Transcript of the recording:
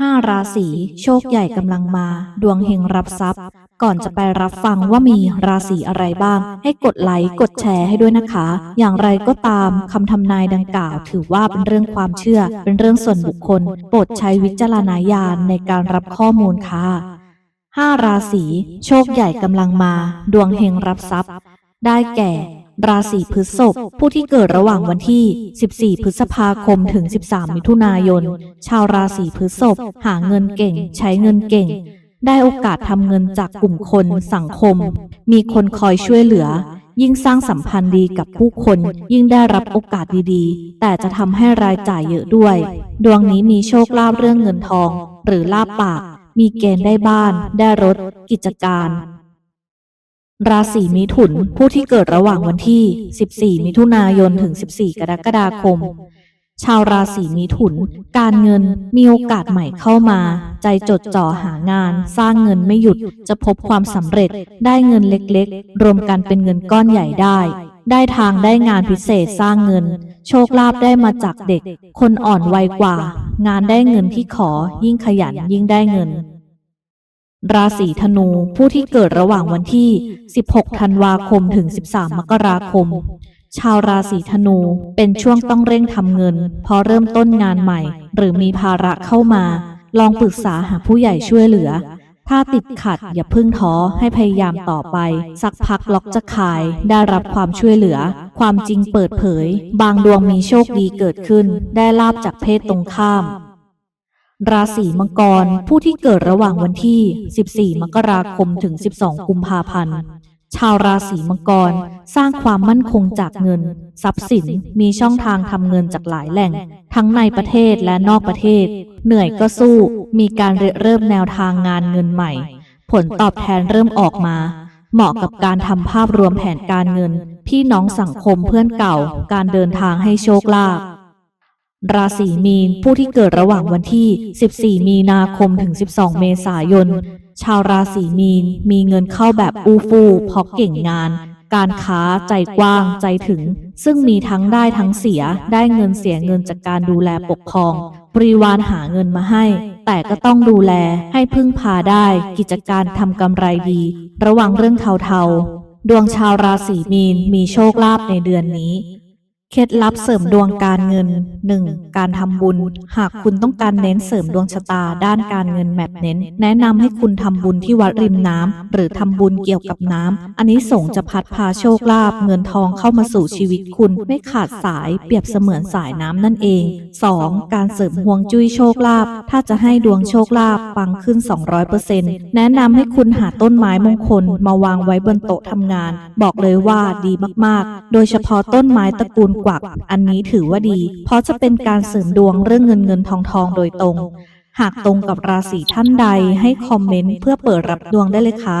ห้าราศีโชคใหญ่กำลังมา ดวงเฮงรับทรัพย์ ก่อนจะไปรับฟังว่ามีราศีอะไรบ้าง ให้กดไลค์กดแชร์ให้ด้วยนะคะ อย่างไรก็ตามคำทำนายดังกล่าว ถือว่าเป็นเรื่องความเชื่อ เป็นเรื่องส่วนบุคคล โปรดใช้วิจารณญาณในการรับข้อมูลค่ะห้าราศีโชคใหญ่กำลังมา ดวงเฮงรับทรัพย์ ได้แก่ ราศีพฤษภผู้ที่เกิดระหว่างวันที่ 14 พฤษภาคมถึง 13 มิถุนายน ชาวราศีพฤษภหาเงินเก่ง ใช้เงินเก่ง ได้โอกาสทำเงินจากกลุ่มคนสังคม มีคนคอยช่วยเหลือ ยิ่งสร้างสัมพันธ์ดีกับผู้คน ยิ่งได้รับโอกาสดีๆ แต่จะทำให้รายจ่ายเยอะด้วย ดวงนี้มีโชคลาภเรื่องเงินทอง หรือลาบปาก มีเกณฑ์ได้บ้าน ได้รถ กิจการ ราศีมิถุนผู้ที่เกิดระหว่างวันที่ 14 มิถุนายนถึง 14 กรกฎาคม ชาวราศีมิถุน การเงินมีโอกาสใหม่เข้ามา ใจจดจ่อหางาน สร้างเงินไม่หยุดจะพบความสำเร็จได้เงินเล็กๆ รวมกันเป็นเงินก้อนใหญ่ได้ ได้ทางได้งานพิเศษสร้างเงิน โชคลาภได้มาจากเด็ก คนอ่อนวัยกว่า งานได้เงินที่ขอยิ่งขยันยิ่งได้เงิน ราศีธนูผู้ที่เกิดระหว่างวันที่ 16 ธันวาคมถึง 13 มกราคม ชาวราศีธนูเป็นช่วงต้องเร่งทำเงิน พอเริ่มต้นงานใหม่ หรือมีภาระเข้ามา ลองปรึกษาหาผู้ใหญ่ช่วยเหลือ ถ้าติดขัดอย่าพึ่งท้อให้พยายามต่อไป สักพักล็อกจะขายได้รับความช่วยเหลือ ความจริงเปิดเผย บางดวงมีโชคดีเกิดขึ้น ได้ลาบจากเพศตรงข้าม ราศีมังกร ผู้ที่เกิดระหว่างวันที่ 14 มกราคมถึง 12 กุมภาพันธ์ ชาวราศีมังกร สร้างความมั่นคงจากเงิน ทรัพย์สิน มีช่องทางทำเงินจากหลายแหล่ง ทั้งในประเทศและนอกประเทศ เหนื่อยก็สู้ มีการเริ่มแนวทางงานเงินใหม่ ผลตอบแทนเริ่มออกมา เหมาะกับการทำภาพรวมแผนการเงิน พี่น้องสังคมเพื่อนเก่า การเดินทางให้โชคลาภ ราศีมีนผู้ที่เกิดระหว่างวันที่ 14 มีนาคมถึง 12 เมษายน ชาวราศีมีนมีเงินเข้าแบบอู้ฟู่เพราะเก่งงาน การค้าใจกว้างใจถึง ซึ่งมีทั้งได้ทั้งเสียได้เงินเสียเงินจากการดูแลปกครอง บริวารหาเงินมาให้ แต่ก็ต้องดูแลให้พึ่งพาได้ กิจการทำกำไรดี ระวังเรื่องเทาๆ ดวงชาวราศีมีนมีโชคลาภในเดือนนี้ เคล็ดลับเสริมดวงการเงิน 1. การทำบุญ หากคุณต้องการเน้นเสริมดวงชะตาด้านการเงินแมปเน้น แนะนำให้คุณทำบุญที่วัดริมน้ำหรือทำบุญเกี่ยวกับน้ำอันนี้ส่งจะพัดพาโชคลาภเงินทองเข้ามาสู่ชีวิตคุณไม่ขาดสายเปรียบเสมือนสายน้ำนั่นเอง 2. การเสริมห่วงจุ้ยโชคลาภถ้าจะให้ดวงโชคลาภปังขึ้น 200%แนะนำให้คุณหาต้นไม้มงคลมาวางไว้บนโต๊ะทำงาน บอกเลยว่าดีมากๆ โดยเฉพาะต้นไม้ตระกูลกวัก อันนี้ถือว่าดี เพราะจะเป็นการเสริมดวงเรื่องเงินเงินทองทองโดยตรง หากตรงกับราศีท่านใดให้คอมเมนต์เพื่อเปิดรับดวงได้เลยค่ะ